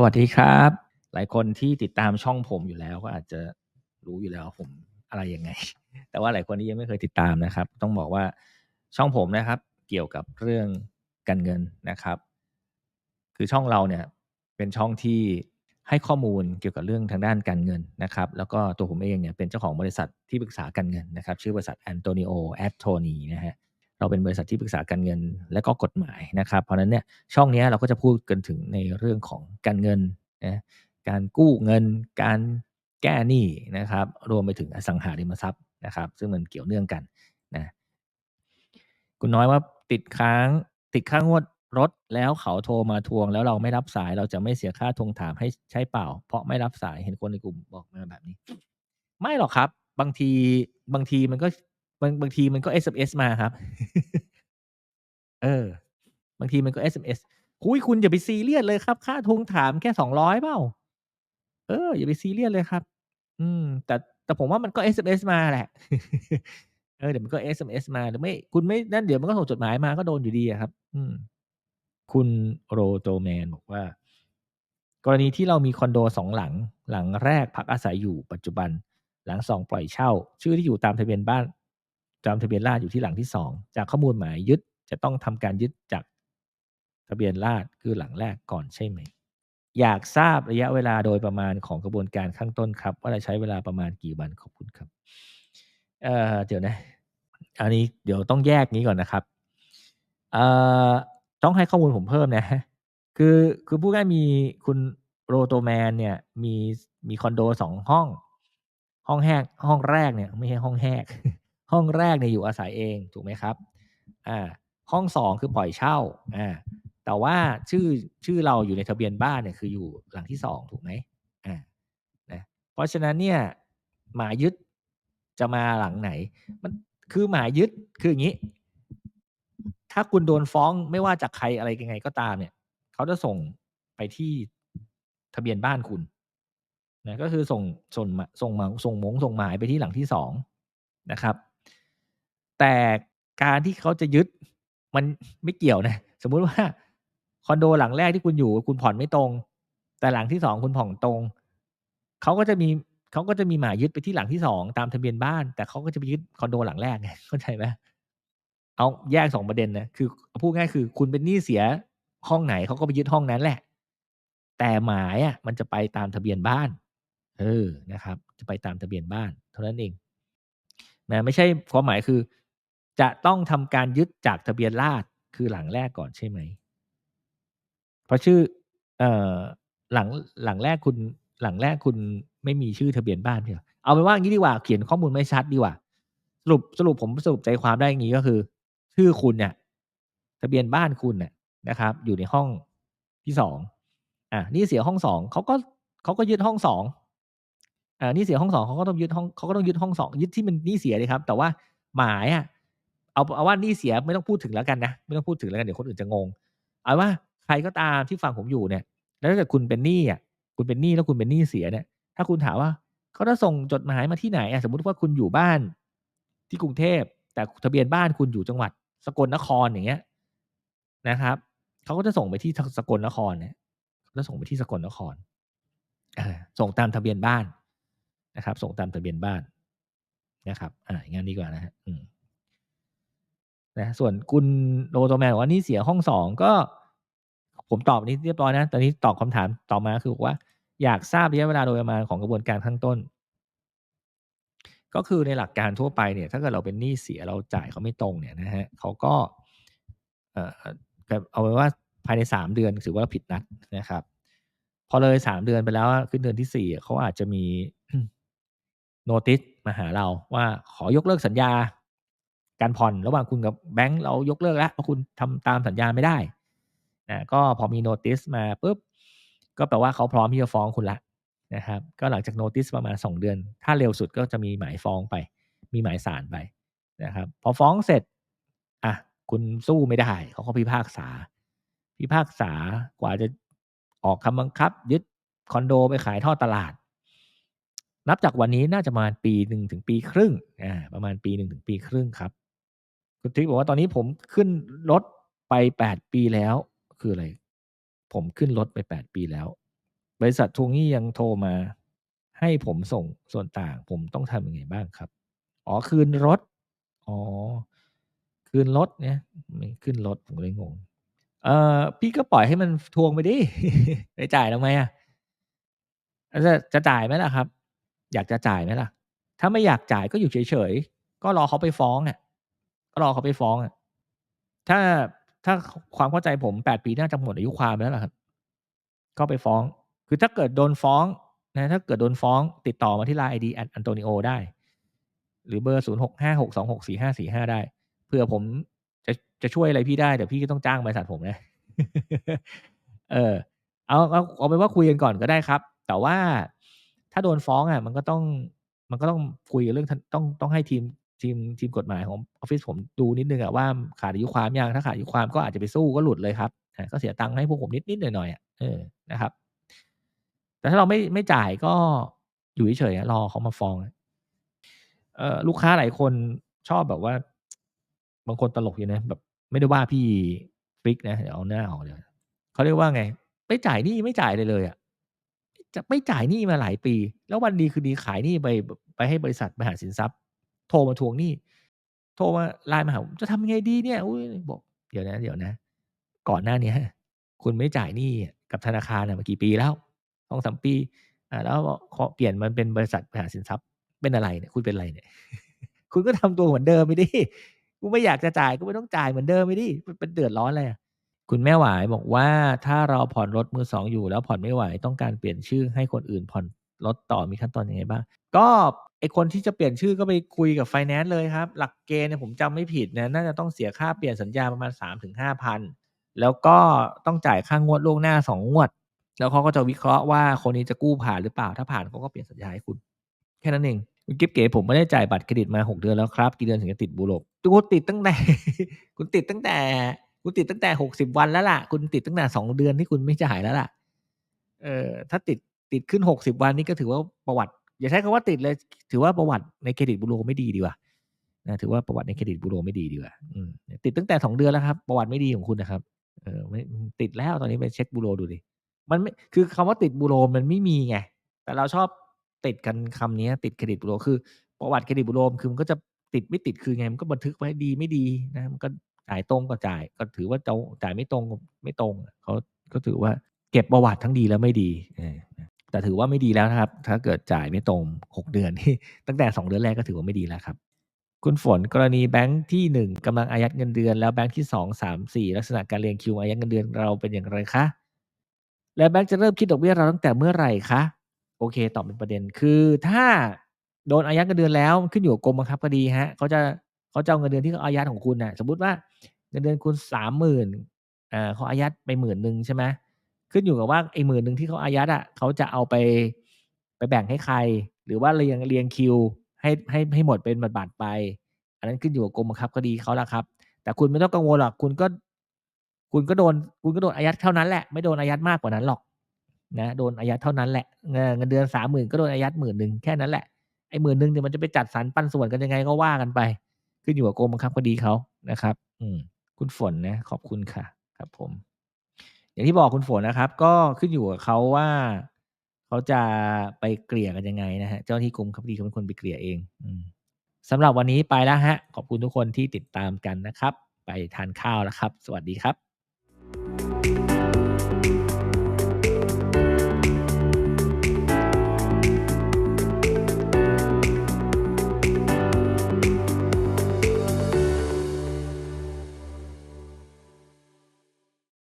สวัสดีครับ หลายคนที่ติดตามช่องผมอยู่แล้วก็อาจจะรู้อยู่แล้วผมอะไรยังไง แต่ว่าหลายคนที่ยังไม่เคยติดตามนะครับ ต้องบอกว่าช่องผมนะครับ เกี่ยวกับเรื่องการเงินนะครับ คือช่องเราเนี่ยเป็นช่องที่ให้ข้อมูลเกี่ยวกับเรื่องทางด้านการเงินนะครับ แล้วก็ตัวผมเองเนี่ยเป็นเจ้าของบริษัทที่ปรึกษาการเงินนะครับ ชื่อบริษัท Antonio a t t o n i นะฮะ เราเป็นบริษัทที่ปรึกษาการเงินและก็กฎหมายนะครับ เพราะนั้นเนี่ยช่องนี้เราก็จะพูดกันถึงในเรื่องของการเงินนะการกู้เงิน การแก้หนี้นะครับ รวมไปถึงอสังหาริมทรัพย์นะครับ ซึ่งมันเกี่ยวเนื่องกันนะคุณน้อยว่าติดค้างติดค่างวดรถแล้วเขาโทรมาทวง แล้วเราไม่รับสายเราจะไม่เสียค่าทวงถามให้ใช้เปล่า เพราะไม่รับสายเห็นคนในกลุ่มบอกมาแบบนี้ ไม่หรอกครับ บางทีบางทีมันก็ บางบางทีมันก็ SMS มาครับ เออ บางทีมันก็ SMS อุ๊ยคุณอย่าไปซีเรียสเลยครับ ค่าทวงถามแค่200เปล่า เออ อย่าไปซีเรียสเลยครับ อืม แต่แต่ผมว่ามันก็ SMS มาแหละ เออเดี๋ยวมันก็ SMS มาหรือไม่ คุณไม่นั่นเดี๋ยวมันก็ส่งจดหมายมาก็โดนอยู่ดีครับ อืม คุณ Rotoman บอกว่า กรณีที่เรามีคอนโด2หลัง หลังแรกพักอาศัยอยู่ปัจจุบัน หลัง2ปล่อยเช่า ชื่อที่อยู่ตามทะเบียนบ้าน ตามทะเบียนราษฎรอยู่ที่หลังที่ 2 จากข้อมูลหมายยึดจะต้องทำการยึดจากทะเบียนราษฎรคือหลังแรกก่อนใช่ไหม อยากทราบระยะเวลาโดยประมาณของกระบวนการข้างต้นครับ ว่าจะใช้เวลาประมาณกี่วัน?ขอบคุณครับเอ่อเดี๋ยวนะ อันนี้เดี๋ยวต้องแยกงี้ก่อนนะครับเอ่อต้องให้ข้อมูลผมเพิ่มนะ คือคือพูดง่ายมีคุณ Rotoman เนี่ยมีมีคอนโด2ห้อง ห้องแรกห้องแรกเนี่ย ไม่ใช่ห้องแฮก ห้องแรกเนี่ยอยู่อาศัยเองถูกไหมครับอ่าห้อง2คือปล่อยเช่าอ่าแต่ว่าชื่อชื่อเราอยู่ในทะเบียนบ้านเนี่ยคืออยู่หลังที่2ถูกไหมอ่านะเพราะฉะนั้นเนี่ยหมายยึดจะมาหลังไหน มันคือหมายยึดคืออย่างงี้ ถ้าคุณโดนฟ้องไม่ว่าจากใครอะไรยังไงก็ตามเนี่ยเขาจะส่งไปที่ทะเบียนบ้านคุณนะก็คือส่งส่งส่งมาส่งมงส่งหมายไปที่หลังที่2นะครับ แต่การที่เขาจะยึดมันไม่เกี่ยวนะ สมมุติว่าคอนโดหลังแรกที่คุณอยู่คุณผ่อนไม่ตรง แต่หลังที่2คุณผ่อนตรงเขาก็จะมีเขาก็จะมีหมายยึดไปที่หลังที่2ตามทะเบียนบ้าน แต่เขาก็จะไปยึดคอนโดหลังแรกไงเข้าใจไหม?เอาแยก2ประเด็นนะคือพูดง่ายคือ คุณเป็นหนี้เสียห้องไหนเขาก็ไปยึดห้องนั้นแหละ แต่หมายอะ มันจะไปตามทะเบียนบ้าน เออนะครับ จะไปตามทะเบียนบ้าน เท่านั้นเองนะไม่ใช่ความหมายคือ จะต้องทำการยึดจากทะเบียนราษฎรคือหลังแรกก่อนใช่ไหม?เพราะชื่อเอ่อหลังหลังแรกคุณหลังแรกคุณไม่มีชื่อทะเบียนบ้านไม่ใช่เหรอ?เอาเป็นว่างี้ดีกว่าเขียนข้อมูลไม่ชัดดีกว่า สรุปสรุปผมสรุปใจความได้อย่างงี้ก็คือ ชื่อคุณเนี่ย ทะเบียนบ้านคุณน่ะนะครับ อยู่ในห้องที่2องอ่านี้เสียห้อง2เขาก็เขาก็ยึดห้อง2อ่านี้เสียห้อง2เขาก็ต้องยึดห้องเขาก็ต้องยึดห้อง2ยึดที่มันนี้เสียสิครับ แต่ว่าหมายอะ เอาเอาว่านี้เสียไม่ต้องพูดถึงแล้วกันนะไม่ต้องพูดถึงแล้วกันเดี๋ยวคนอื่นจะงงเอาว่าใครก็ตามที่ฟังผมอยู่เนี่ย แล้วถ้าเกิดคุณเป็นหนี้อะคุณเป็นหนี้แล้วคุณเป็นหนี้เสียเนี่ย ถ้าคุณถามว่าเขาจะส่งจดหมายมาที่ไหนอะสมมติว่าคุณอยู่บ้านที่กรุงเทพแต่ทะเบียนบ้านคุณอยู่จังหวัด สกลนครอย่างเงี้ยนะครับเขาก็จะส่งไปที่สกลนครเนี่ยแล้วส่งไปที่สกลนครส่งตามทะเบียนบ้านนะครับ ส่งตามทะเบียนบ้านนะครับอาอย่างงั้นดีกว่านะครับอืม นะส่วนคุณ Rotoman บอกว่านี้เสียห้อง2ก็ ผมตอบนี้เรียบร้อยนะ ตอนนี้ตอบคำถามต่อมาคือบอกว่า อยากทราบระยะเวลาโดยประมาณของกระบวนการข้างต้น ก็คือในหลักการทั่วไปเนี่ย ถ้าเกิดเราเป็นหนี้เสียเราจ่ายเขาไม่ตรงเนี่ยนะครับเขาก็เอ่อเอาเป็นว่าภายใน3เดือนถือว่าผิดนัดนะครับ พอเลย3เดือนไปแล้วขึ้นเดือนที่4อะเขาอาจจะมีโนติสมาหาเราว่าขอยกเลิกสัญญา การผ่อนระหว่างคุณกับแบงก์เรายกเลิกแล้วเพราะคุณทำตามสัญญาไม่ได้อาก็พอมีโนติสมาปุ๊บก็แปลว่าเขาพร้อมที่จะฟ้องคุณล้วนะครับก็หลังจากโนติสประมาณ 2 เดือน ถ้าเร็วสุดก็จะมีหมายฟ้องไป มีหมายศาลไปนะครับพอฟ้องเสร็จอะคุณสู้ไม่ได้เขาก็พิพากษา พิพากษากว่าจะออกคำบังคับ ยึดคอนโดไปขายทอดตลาด นับจากวันนี้น่าจะประมาณปีหนึ่งถึงปีครึ่งอ่าประมาณปีหนึ่งถึงปีครึ่งครับ คุณทิกบอกว่าตอนนี้ผมขึ้นรถไป8ปีแล้ว คืออะไร?ผมขึ้นรถไป8ปีแล้ว บริษัททวงหนี้ยังโทรมา ให้ผมส่งส่วนต่าง ผมต้องทำยังไงบ้างครับ?อ๋อคืนรถ อ๋อ คืนรถเนี่ยไม่ขึ้นรถผมเลยงง เอ่อพี่ก็ปล่อยให้มันทวงไปดิไปจ่ายทำไมอะ?จะจะจ่ายไหมล่ะครับ?อยากจะจ่ายไหมล่ะ?ถ้าไม่อยากจ่ายก็อยู่เฉยๆ ก็รอเขาไปฟ้องอะ รอเขาไปฟ้องอะถ้าถ้าความเข้าใจผม8ปีน่าจะหมดอายุความแล้วล่ะครับ ก็ไปฟ้อง คือถ้าเกิดโดนฟ้องนะถ้าเกิดโดนฟ้องติดต่อมาที่ LINE ID @Antonio ได้ หรือเบอร์0656264545ได้เผื่อผมจะจะช่วยอะไรพี่ได้แต่พี่ก็ต้องจ้างบริษัทผมนะเออเอาเอาเอาเป็นว่าคุยกันก่อนก็ได้ครับ แต่ว่าถ้าโดนฟ้องอะ มันก็ต้องมันก็ต้องคุยเรื่องต้องต้องให้ทีม ทีมทีมกฎหมายของออฟฟิศผมดูนิดหนึ่งอะว่าขาดอายุความยังถ้าขาดอายุความก็อาจจะไปสู้ก็หลุดเลยครับก็เสียตังค์ให้พวกผมนิดๆหน่อยๆอะเออนะครับ แต่ถ้าเราไม่ไม่จ่ายก็อยู่เฉยๆรอเขามาฟ้องเออลูกค้าหลายคนชอบแบบว่า บางคนตลกดีนะแบบไม่ได้ว่าพี่ฟิกนะเดี๋ยวเอาหน้าออกเดี๋ยวเขาเรียกว่าไง ไม่จ่ายหนี้ไม่จ่ายอะไรเลยอะจะไม่จ่ายหนี้มาหลายปี แล้ววันดีคืนดีขายหนี้ไปไปให้บริษัทบริหารสินทรัพย์ โทรมาทวงหนี้โทรมา LINE มาหาผม"จะทำยังไงดีเนี่ย"อุ๊ยบอก"เดี๋ยวนะๆก่อนหน้าเนี้ยคุณไม่จ่ายหนี้กับธนาคารอะมากี่ปีแล้ว2-3ปีอ่าแล้วพอเปลี่ยนมาเป็นบริษัทบริหารสินทรัพย์เป็นอะไรเนี่ยคุณเป็นอะไรเนี่ย?คุณก็ทำตัวเหมือนเดิมไปดิคุณไม่อยากจะจ่ายก็ไม่ต้องจ่ายเหมือนเดิมไปดิมันเป็นเดือดร้อนอะไรอะ?"คุณแม่หวายบอกว่า"ถ้าเราผ่อนรถมือ2อยู่แล้วผ่อนไม่ไหวต้องการเปลี่ยนชื่อให้คนอื่นผ่อน รถต่อมีขั้นตอนยังไงบ้าง?"ก็ไอคนที่จะเปลี่ยนชื่อก็ไปคุยกับไฟแนนซ์เลยครับ หลักเกณฑ์เนี่ยผมจำไม่ผิดนะน่าจะต้องเสียค่าเปลี่ยนสัญญาประมาณ 3-5,000แล้วก็ต้องจ่ายค่างวดล่วงหน้า 2 งวด แล้วเขาก็จะวิเคราะห์ว่าคนนี้จะกู้ผ่านหรือเปล่าถ้าผ่านเขาก็เปลี่ยนสัญญาให้คุณ แค่นั้นเองคุณกิ๊บเก๋"ผมไม่ได้จ่ายบัตรเครดิตมา 6 เดือนแล้วครับ กี่เดือนถึงจะติดบุโร?"คุณติดตั้งแต่ คุณติดตั้งแต่ คุณติดตั้งแต่ 60 วันแล้วล่ะ คุณติดตั้งแต่ 2 เดือนที่คุณไม่จ่ายแล้วล่ะเออถ้าติด ติดขึ้น60วันนี่ก็ถือว่าประวัติ อย่าใช้คำว่าติดเลย ถือว่าประวัติในเครดิตบูโรไม่ดีดีกว่านะถือว่าประวัติในเครดิตบูโรไม่ดีดีกว่าติดตั้งแต่2เดือนแล้วครับ ประวัติไม่ดีของคุณนะครับ เออไม่ติดแล้วตอนนี้ไปเช็กบูโรดูสิมันไม่คือคำว่าติดบูโรมันไม่มีไง แต่เราชอบติดกันคำเนี้ติดเครดิตบูโรคือ ประวัติเครดิตบูโรคือมันก็จะติดไม่ติดคือไงมันก็บันทึกไว้ดีไม่ดีนะมันก็จ่ายตรงก็จ่าย ก็ถือว่าจ่ายไม่ตรงไม่ตรงเขาก็ถือว่าเก็บประวัติทั้งดีและไม่ดีเอ แต่ถือว่าไม่ดีแล้วนะครับ ถ้าเกิดจ่ายไม่ตรง 6 เดือนนี่ตั้งแต่ 2 เดือนแรกก็ถือว่าไม่ดีแล้วครับ คุณฝนกรณีแบงก์ที่ 1กำลังอายัดเงินเดือน แล้วแบงก์ที่ 2 3 4 ลักษณะการเรียงคิวอายัดเงินเดือนเราเป็นอย่างไรคะ?แล้วแบงก์จะเริ่มคิดดอกเบี้ยเราตั้งแต่เมื่อไหร่คะ?โอเค ตอบเป็นประเด็นคือถ้าโดนอายัดเงินเดือนแล้วขึ้นอยู่กับกรมบังคับคดีครับเขาจะเขาจะเอาเงินเดือนที่เขาอายัดของคุณน่ะสมมติว่าเงินเดือนคุณ30,000อ่าเขาอายัดไป10,000ใช่ไหม ขึ้นอยู่กับว่าไอ้10,000ที่เขาอายัดอะเขาจะเอาไปไปแบ่งให้ใคร หรือว่าเรียงเรียงคิว ให้ให้ให้หมดเป็นบัตรๆไป อันนั้นขึ้นอยู่กับกรมบังคับคดีเขาล้วครับ แต่คุณไม่ต้องกังวลหรอกคุณก็ คุณก็โดน คุณก็โดนอายัดเท่านั้นแหละไม่โดนอายัดมากกว่านั้นหรอก นะโดนอายัดเท่านั้นแหละเงินเดือน30,000ก็โดนอายัด10,000แค่นั้นแหละไอ้10,000เนี่ยมันจะไปจัดสรรปันส่วนกันยังไงก็ว่ากันไป ขึ้นอยู่กับกรมบังคับคดีเขานะครับ อืมคุณฝนนะ ขอบคุณค่ะ ครับผม อย่างที่บอกคุณฝนนะครับ ก็ขึ้นอยู่กับเขาว่าเขาจะไปเกลี่ยกันยังไงนะฮะเจ้าที่กรมบังคับดีเขาเป็นคนไปเกลี่ยเองอสำหรับวันนี้ไปแล้วฮะ ขอบคุณทุกคนที่ติดตามกันนะครับ ไปทานข้าวแล้วครับ สวัสดีครับ